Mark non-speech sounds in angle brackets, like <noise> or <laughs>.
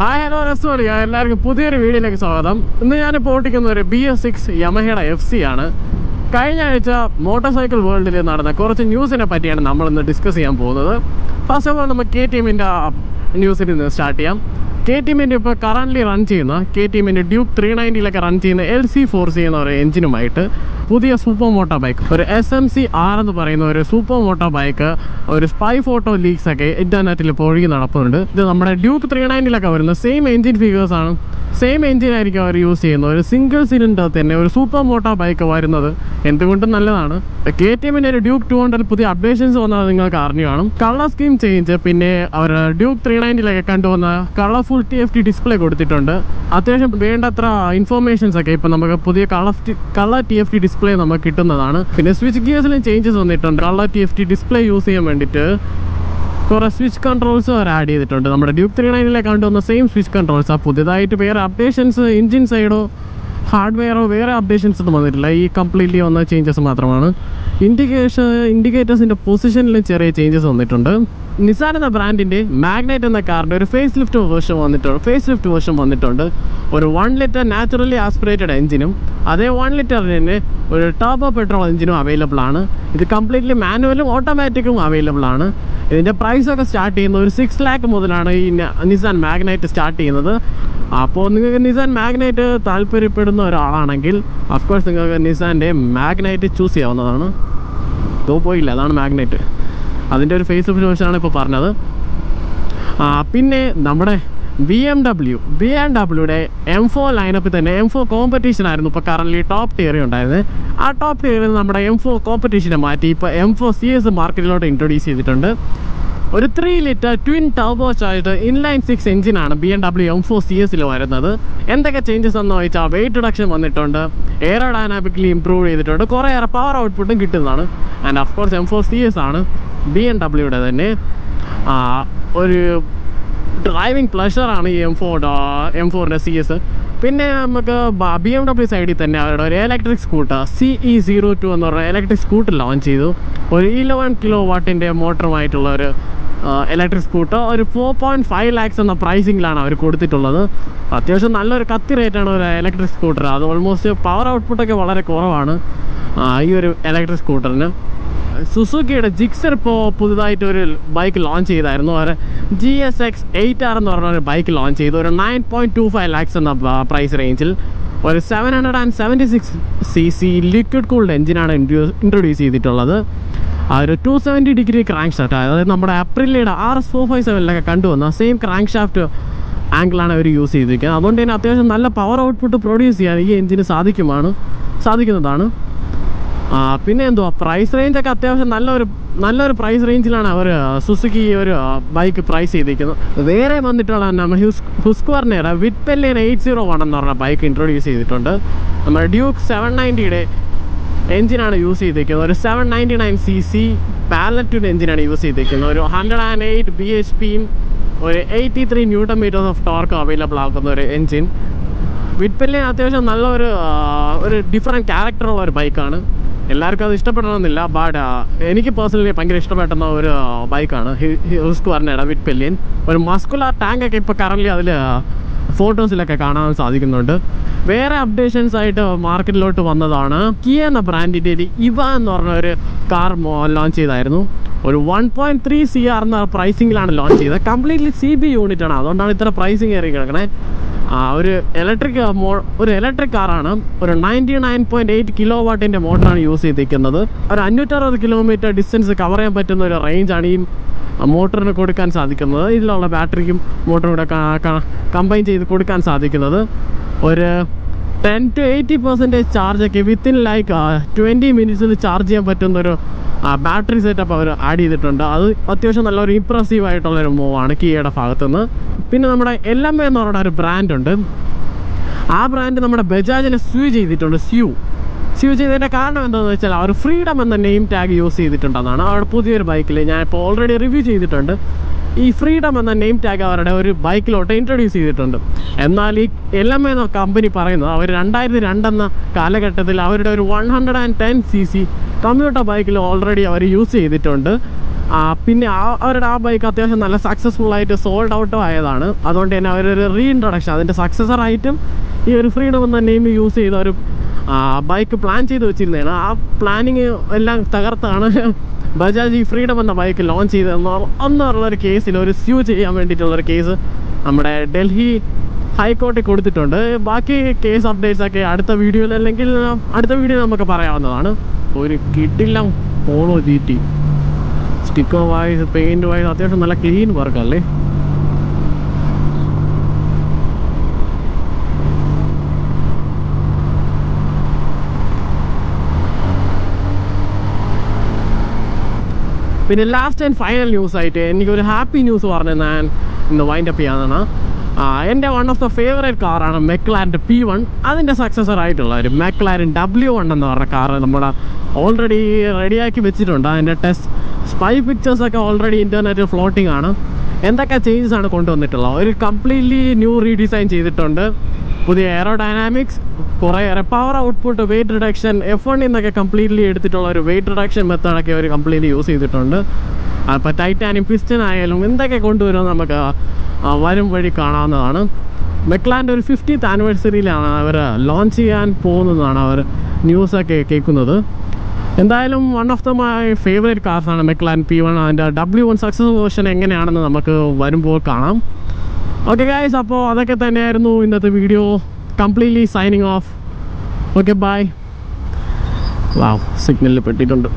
Hi hello രസോളി എല്ലാവർക്കും പുതിയൊരു വീഡിയോയിലേക്ക് സ്വാഗതം. ഇന്ന് ഞാൻ ഓട്ടിക്കുന്ന ഒരു ബി എസ് സിക്സ് യമഹയുടെ എഫ് സി ആണ്. കഴിഞ്ഞ ആഴ്ച മോട്ടോർ സൈക്കിൾ വേൾഡിൽ നടന്ന കുറച്ച് ന്യൂസിനെ പറ്റിയാണ് നമ്മളിന്ന് ഡിസ്കസ് ചെയ്യാൻ പോകുന്നത്. ഫസ്റ്റ് ഓഫ് ഓൾ നമുക്ക് കെ ടീമിന്റെ ന്യൂസിൽ നിന്ന് സ്റ്റാർട്ട് ചെയ്യാം. കെ ടീമിന്റെ ഇപ്പോൾ കറന്റ്ലി റൺ ചെയ്യുന്ന കെ ടീമിന്റെ ഡ്യൂക്ക് ത്രീ നയന്റിയിലൊക്കെ റൺ ചെയ്യുന്ന എൽ സി ഫോർ സി ഒരു എഞ്ചിനുമായിട്ട് പുതിയ സൂപ്പർ മോട്ടോ ബൈക്ക് ഒരു എസ് എം സി ആർ എന്ന് പറയുന്ന ഒരു സൂപ്പർ മോട്ടോ ബൈക്ക് ഒരു സ്പൈ ഫോട്ടോ ലീക്സ് ഒക്കെ ഇന്റർനെറ്റിൽ ഇപ്പോൾ ഒഴുകി നടക്കുന്നുണ്ട് ഇത് നമ്മുടെ ഡ്യൂക്ക് ത്രീ നയന്റിലൊക്കെ വരുന്ന സെയിം എഞ്ചിൻ ഫിഗേഴ്സാണ് സെയിം എൻജിൻ ആയിരിക്കും അവർ യൂസ് ചെയ്യുന്നത്. ഒരു സിംഗിൾ സിലിണ്ടർ തന്നെ ഒരു സൂപ്പർ മോട്ടോ ബൈക്ക് വരുന്നത് എന്തുകൊണ്ടും നല്ലതാണ്. കെ ടി എമ്മിന്റെ ഒരു ഡ്യൂക്ക് ടു ഹൺഡ്രഡ് പുതിയ അപ്ഡേഷൻസ് വന്നത് നിങ്ങൾക്ക് അറിഞ്ഞു കാണും. കളർ സ്കീം ചേഞ്ച് പിന്നെ അവർ ഡ്യൂക്ക് ത്രീ നയന്റിലൊക്കെ കണ്ടുവന്ന colourful T F T display കൊടുത്തിട്ടുണ്ട്. അത്യാവശ്യം വേണ്ടത്ര ഇൻഫോർമേഷൻസ് ഒക്കെ ഇപ്പം നമുക്ക് പുതിയ colour colour T F T display നമുക്ക് കിട്ടുന്നതാണ്. പിന്നെ സ്വിച്ച് ഗിയേഴ്സിലും ചേഞ്ചസ് വന്നിട്ടുണ്ട്. Colour T F T display use ചെയ്യാൻ വേണ്ടിയിട്ട് കുറേ സ്വിച്ച് കൺട്രോൾസ് അവർ ആഡ് ചെയ്തിട്ടുണ്ട്. നമ്മുടെ ഡ്യൂക്ക് ത്രീ നയനിലെ കണ്ടുവന്ന സെയിം സ്വിച്ച് കൺട്രോൾസ് ആ. പുതിയതായിട്ട് വേറെ അപ്ഡേഷൻസ് എഞ്ചിൻ സൈഡോ ഹാർഡ്വെയറോ വേറെ അപ്ഡേഷൻസ് ഒന്നും വന്നിട്ടില്ല. ഈ കംപ്ലീറ്റ്ലി വന്ന ചേഞ്ചസ് മാത്രമാണ്. ഇൻഡിക്കേഷൻ ഇൻഡിക്കേറ്റേഴ്സിന്റെ പൊസിഷനിലും ചെറിയ ചേഞ്ചസ് വന്നിട്ടുണ്ട്. നിസാൻ എന്ന ബ്രാൻഡിന്റെ മാഗ്നൈറ്റ് എന്ന കാറിന്റെ ഒരു ഫേസ് ലിഫ്റ്റ് വേർഷൻ വന്നിട്ടുണ്ട് ഫേസ് ലിഫ്റ്റ് വേർഷൻ വന്നിട്ടുണ്ട്. ഒരു വൺ ലിറ്റർ നാച്ചുറലി ആസ്പിറേറ്റഡ് എഞ്ചിനും അതേ വൺ ലിറ്ററിന് തന്നെ ഒരു ടർബോ പെട്രോൾ എഞ്ചിനും അവൈലബിൾ ആണ്. ഇത് കംപ്ലീറ്റ്ലി മാനുവലും ഓട്ടോമാറ്റിക്കും അവൈലബിൾ ആണ്. ഇതിന്റെ പ്രൈസൊക്കെ സ്റ്റാർട്ട് ചെയ്യുന്നത് ഒരു സിക്സ് ലാക്ക് മുതലാണ് ഈ നിസാൻ മാഗ്നൈറ്റ് സ്റ്റാർട്ട് ചെയ്യുന്നത്. അപ്പോൾ നിങ്ങൾക്ക് നിസാൻ മാഗ്നൈറ്റ് താല്പര്യപ്പെടുന്ന ഒരാളാണെങ്കിൽ അഫ്കോഴ്സ് നിങ്ങൾക്ക് നിസാന്റെ മാഗ്നൈറ്റ് ചൂസ് ചെയ്യാവുന്നതാണ്. തോ പോയില്ല അതാണ് മാഗ്നൈറ്റ് അതിന്റെ ഒരു ഫേസ് ഓഫ് ഇപ്പോൾ പറഞ്ഞത്. പിന്നെ നമ്മുടെ B M W B M ഡബ്ല്യൂടെ M four ലൈനപ്പിൽ തന്നെ എം ഫോർ കോമ്പറ്റീഷൻ ആയിരുന്നു ഇപ്പോൾ കറൻലി ടോപ്പ് ടിയറി ഉണ്ടായിരുന്നത് ആ ടോപ്പ് ടിയറിൽ നമ്മുടെ എം ഫോർ കോമ്പറ്റീഷനെ മാറ്റി ഇപ്പോൾ എം ഫോർ സി എസ് മാർക്കറ്റിലോട്ട് ഇൻട്രൊഡ്യൂസ് ചെയ്തിട്ടുണ്ട്. ഒരു ത്രീ ലിറ്റർ ട്വിൻ ടർബോ ആയിട്ട് ഇൻലൈൻ സിക്സ് എഞ്ചിനാണ് B M W M four C എസിൽ വരുന്നത്. എന്തൊക്കെ ചേഞ്ചസ് എന്ന് ചോദിച്ചാൽ വെയിറ്റ് റിഡക്ഷൻ വന്നിട്ടുണ്ട്. എയറോ ഡൈനാമിക്കലി ഇംപ്രൂവ് ചെയ്തിട്ടുണ്ട്. കുറേയേറെ പവർ ഔട്ട്പുട്ടും കിട്ടുന്നതാണ്. And of course M four C S ആണ് ബി എം ഡബ്ല്യുടെ തന്നെ ഒരു ഡ്രൈവിംഗ് പ്ലഷറാണ് ഈ എം ഫോർ എം ഫോറിന്റെ സി എസ് പിന്നെ നമുക്ക് ബി എം ഡബ്ല്യു സൈഡിൽ തന്നെ അവരുടെ ഒരു electric scooter C E zero two എന്ന് പറഞ്ഞ ഇലക്ട്രിക് സ്കൂട്ടർ ലോഞ്ച് ചെയ്തു. ഒരു ഇലവൻ കിലോ വാട്ടിന്റെ മോട്ടറുമായിട്ടുള്ള ഒരു ഇലക്ട്രിക് സ്കൂട്ടർ ഒരു ഫോർ പോയിന്റ് ഫൈവ് ലാക്സ് എന്ന പ്രൈസിങ്ങിലാണ് അവർ കൊടുത്തിട്ടുള്ളത്. അത്യാവശ്യം നല്ലൊരു കത്തി റേറ്റാണ് ഒരു ഇലക്ട്രിക് സ്കൂട്ടർ അത് ഓൾമോസ്റ്റ് പവർ ഔട്ട്പുട്ടൊക്കെ വളരെ കുറവാണ് ഈ ഒരു ഇലക്ട്രിക് സ്കൂട്ടറിന് സുസുക്കിയുടെ ജിക്സർ ഇപ്പോൾ പുതുതായിട്ട് ഒരു ബൈക്ക് ലോഞ്ച് ചെയ്തായിരുന്നു. അവർ G S X eight R എന്ന് പറഞ്ഞ ഒരു ബൈക്ക് ലോഞ്ച് ചെയ്തു. ഒരു nine point two five lakhs എന്ന പ്രൈസ് റേഞ്ചിൽ ഒരു seven hundred and seventy six C C liquid cooled എഞ്ചിനാണ് ഇൻട്രൊഡ്യൂസ് ചെയ്തിട്ടുള്ളത്. ആ ഒരു two seventy degree crank shaft അതായത് നമ്മുടെ അപ്രിലയുടെ ആർ എസ് ഫോർ ഫൈവ് സെവനിലൊക്കെ കണ്ടുവന്ന സെയിം ക്രാങ്ക് ഷാഫ്റ്റ് ആംഗിളാണ് അവർ യൂസ് ചെയ്തിരിക്കുന്നത്. അതുകൊണ്ട് തന്നെ അത്യാവശ്യം നല്ല പവർ ഔട്ട്പുട്ട് പ്രൊഡ്യൂസ് ചെയ്യാൻ ഈ എഞ്ചിന് സാധിക്കുമാണ് സാധിക്കുന്നതാണ്. പിന്നെ എന്തുവാ പ്രൈസ് റേഞ്ച് ഒക്കെ അത്യാവശ്യം നല്ലൊരു നല്ലൊരു പ്രൈസ് റേഞ്ചിലാണ് അവർ സുസുക്കി ഒരു ബൈക്ക് പ്രൈസ് ചെയ്തിരിക്കുന്നത് വേറെ വന്നിട്ടുള്ള നമ്മൾ ഹുസ് ഹുസ്ക്വർണയുടെ വിറ്റ്പെല്ലിയൻ എയ്റ്റ് സീറോ വൺ എന്ന് പറഞ്ഞ ബൈക്ക് ഇൻട്രൊഡ്യൂസ് ചെയ്തിട്ടുണ്ട്. നമ്മൾ ഡ്യൂക്ക് സെവൻ നയന്റിയുടെ എഞ്ചിനാണ് യൂസ് ചെയ്തിരിക്കുന്നത് ഒരു seven ninety nine C C പാലറ്റുഡ് എഞ്ചിനാണ് യൂസ് ചെയ്തിരിക്കുന്നത് ഒരു hundred and eight B H പിയും ഒരു eighty three newton metres of torque available ആക്കുന്ന ഒരു എഞ്ചിൻ വിറ്റ്പെല്ലിന് അത്യാവശ്യം നല്ലൊരു ഒരു ഡിഫറെന്റ് ക്യാരക്ടറുള്ള ഒരു ബൈക്കാണ് എല്ലാവർക്കും അത് ഇഷ്ടപ്പെടണമെന്നില്ല ബട്ട് എനിക്ക് പേഴ്സണലി ഭയങ്കര ഇഷ്ടപ്പെട്ട ഒരു ബൈക്കാണ് റിസ്ക് പറഞ്ഞ വിറ്റ്പെല്ലിയൻ ഒരു മസ്കുലാർ ടാങ്ക് ഒക്കെ ഇപ്പോൾ കറൻലി അതിൽ ഫോട്ടോസിലൊക്കെ കാണാൻ സാധിക്കുന്നുണ്ട്. വേറെ അപ്ഡേഷൻസ് ആയിട്ട് മാർക്കറ്റിലോട്ട് വന്നതാണ് കിയ എന്ന ബ്രാൻഡിന്റെ ഒരു ഇവ എന്ന് പറഞ്ഞ ഒരു കാർ ലോഞ്ച് ചെയ്തായിരുന്നു. ഒരു one point three C R എന്ന പ്രൈസിങ്ങിലാണ് ലോഞ്ച് ചെയ്തത്. കംപ്ലീറ്റ്ലി സി ബി യൂണിറ്റ് ആണ്. അതുകൊണ്ടാണ് ഇത്ര പ്രൈസിങ് ഏറി കിടക്കണേ. ഒരു ഇലക്ട്രിക് ഒരു ഇലക്ട്രിക് കാറാണ് ഒരു ninety nine point eight kilo വാട്ടിന്റെ മോട്ടറാണ് യൂസ് ചെയ്തിരിക്കുന്നത്. ഒരു അഞ്ഞൂറ്ററുപത് കിലോമീറ്റർ ഡിസ്റ്റൻസ് കവർ ചെയ്യാൻ പറ്റുന്ന ഒരു റേഞ്ചാണ് ഈ മോട്ടറിന് കൊടുക്കാൻ സാധിക്കുന്നത്. ഇതിലുള്ള ബാറ്ററിക്കും മോട്ടറും കൂടെ കമ്പൈൻ ചെയ്ത് കൊടുക്കാൻ സാധിക്കുന്നത്. ഒരു ടെൻ ടു എയ്റ്റി പെർസെന്റേജ് ചാർജൊക്കെ വിത്തിൻ ലൈക്ക് ട്വന്റി മിനിറ്റ്സിൽ ചാർജ് ചെയ്യാൻ പറ്റുന്ന ഒരു ബാറ്ററി സെറ്റപ്പ് അവർ ആഡ് ചെയ്തിട്ടുണ്ട്. അത് അത്യാവശ്യം നല്ലൊരു ഇമ്പ്രസീവ് ആയിട്ടുള്ളൊരു മൂവാണ് കിയയുടെ ഭാഗത്തുനിന്ന്. പിന്നെ നമ്മുടെ എൽ എം എന്ന് പറയുന്ന ഒരു ബ്രാൻഡുണ്ട് ആ ബ്രാൻഡ് നമ്മുടെ ബജാജിനെ സ്യൂ ചെയ്തിട്ടുണ്ട് സ്യൂ സ്യൂ ചെയ്തതിന്റെ കാരണം എന്താണെന്ന് വെച്ചാൽ അവർ ഫ്രീഡം എന്ന നെയിം ടാഗ് യൂസ് ചെയ്തിട്ടുണ്ടെന്നാണ്. അവരുടെ പുതിയൊരു ബൈക്കിൽ ഞാൻ ഇപ്പോൾ ഓൾറെഡി റിവ്യൂ ചെയ്തിട്ടുണ്ട്. ഈ ഫ്രീഡം എന്ന നെയിം ടാഗ് അവരുടെ ഒരു ബൈക്കിലോട്ട് ഇൻട്രൊഡ്യൂസ് ചെയ്തിട്ടുണ്ട്. എന്നാൽ ഈ എൽ എം എന്ന കമ്പനി പറയുന്നത് അവർ രണ്ടായിരത്തി രണ്ടെന്ന കാലഘട്ടത്തിൽ അവരുടെ ഒരു one hundred and ten C C computer ബൈക്കിൽ ഓൾറെഡി അവർ യൂസ് ചെയ്തിട്ടുണ്ട്. പിന്നെ ആ അവരുടെ ആ ബൈക്ക് അത്യാവശ്യം നല്ല സക്സസ്ഫുൾ ആയിട്ട് സോൾഡ് ഔട്ടും ആയതാണ്. അതുകൊണ്ട് തന്നെ അവരൊരു റീ ഇൻട്രൊഡക്ഷൻ അതിന്റെ സക്സസർ ആയിട്ടും ഈ ഒരു ഫ്രീഡം എന്ന നെയിം യൂസ് ചെയ്ത ഒരു ബൈക്ക് പ്ലാൻ ചെയ്ത് വെച്ചിരുന്നതാണ്. ആ പ്ലാനിങ് എല്ലാം തകർത്താണ് <laughs> ബജാജ് ഈ ഫ്രീഡം എന്ന ബൈക്ക് ലോഞ്ച് ചെയ്തതെന്ന് എന്നുള്ളൊരു കേസിൽ ഒരു സ്യൂ ചെയ്യാൻ വേണ്ടിയിട്ടുള്ളൊരു കേസ് നമ്മുടെ ഡൽഹി ഹൈക്കോടതി കൊടുത്തിട്ടുണ്ട്. ബാക്കി കേസ് അപ്ഡേറ്റ്സ് ഒക്കെ അടുത്ത വീഡിയോയിൽ അല്ലെങ്കിൽ അടുത്ത വീഡിയോ നമുക്ക് പറയാവുന്നതാണ്. ഒരു കിട്ടില്ല Polo G T sticker wise paint wise അത്യാവശ്യം നല്ല ക്ലീൻ വർക്കല്ലേ പിന്നെ ലാസ്റ്റ് ആൻഡ് ഫൈനൽ ന്യൂസ് ആയിട്ട് എനിക്കൊരു ഹാപ്പി ന്യൂസ് പറഞ്ഞ് ഞാൻ ഇന്ന് വൈൻഡപ്പ് അപ്പ് ചെയ്യാനാണ്. എന്റെ വൺ ഓഫ് ദ ഫേവറേറ്റ് കാറാണ് മെക്ലാന്റെ പി വൺ അതിന്റെ സക്സസർ ആയിട്ടുള്ള ഒരു മെക്ലാരൻ ഡബ്ല്യു വൺ എന്ന് പറഞ്ഞ കാറ് നമ്മുടെ ഓൾറെഡി റെഡിയാക്കി വെച്ചിട്ടുണ്ട്. അതിന്റെ ടെസ്റ്റ് സ്പൈ പിക്ചേഴ്സൊക്കെ ഓൾറെഡി ഇന്റർനെറ്റിൽ ഫ്ലോട്ടിംഗ് ആണ്. എന്തൊക്കെ ചേഞ്ചസ് ആണ് കൊണ്ടുവന്നിട്ടുള്ളത്? ഒരു കംപ്ലീറ്റ്ലി ന്യൂ റീഡിസൈൻ ചെയ്തിട്ടുണ്ട്. പുതിയ എയറോ ഡൈനാമിക്സ് കുറേയേറെ power output weight reduction F വണ്ണിൽ കംപ്ലീറ്റ്ലി എടുത്തിട്ടുള്ള ഒരു വെയിറ്റ് റിഡക്ഷൻ മെത്തേഡൊക്കെ അവർ കംപ്ലീറ്റ്ലി യൂസ് ചെയ്തിട്ടുണ്ട്. അപ്പോൾ ടൈറ്റാനിയം പിസ്റ്റൻ ആയാലും എന്തൊക്കെ കൊണ്ടുവരുമെന്ന് നമുക്ക് വരും വഴി കാണാവുന്നതാണ്. മെക്ലാന്റെ ഒരു ഫിഫ്റ്റീത്ത് ആനിവേഴ്സറിയിലാണ് അവർ ലോഞ്ച് ചെയ്യാൻ പോകുന്നതാണ് അവർ ന്യൂസൊക്കെ കേൾക്കുന്നത്. എന്തായാലും one of the my favourite കാർസാണ് McLaren P one അതിന്റെ ഡബ്ല്യു വൺ സക്സസ് വേർഷൻ എങ്ങനെയാണെന്ന് നമുക്ക് വരുമ്പോൾ കാണാം. ഓക്കെ ഗായ്സ് അപ്പോൾ അതൊക്കെ തന്നെയായിരുന്നു ഇന്നത്തെ video completely signing off okay bye wow സിഗ്നലിൽ പെട്ടിട്ടുണ്ട്.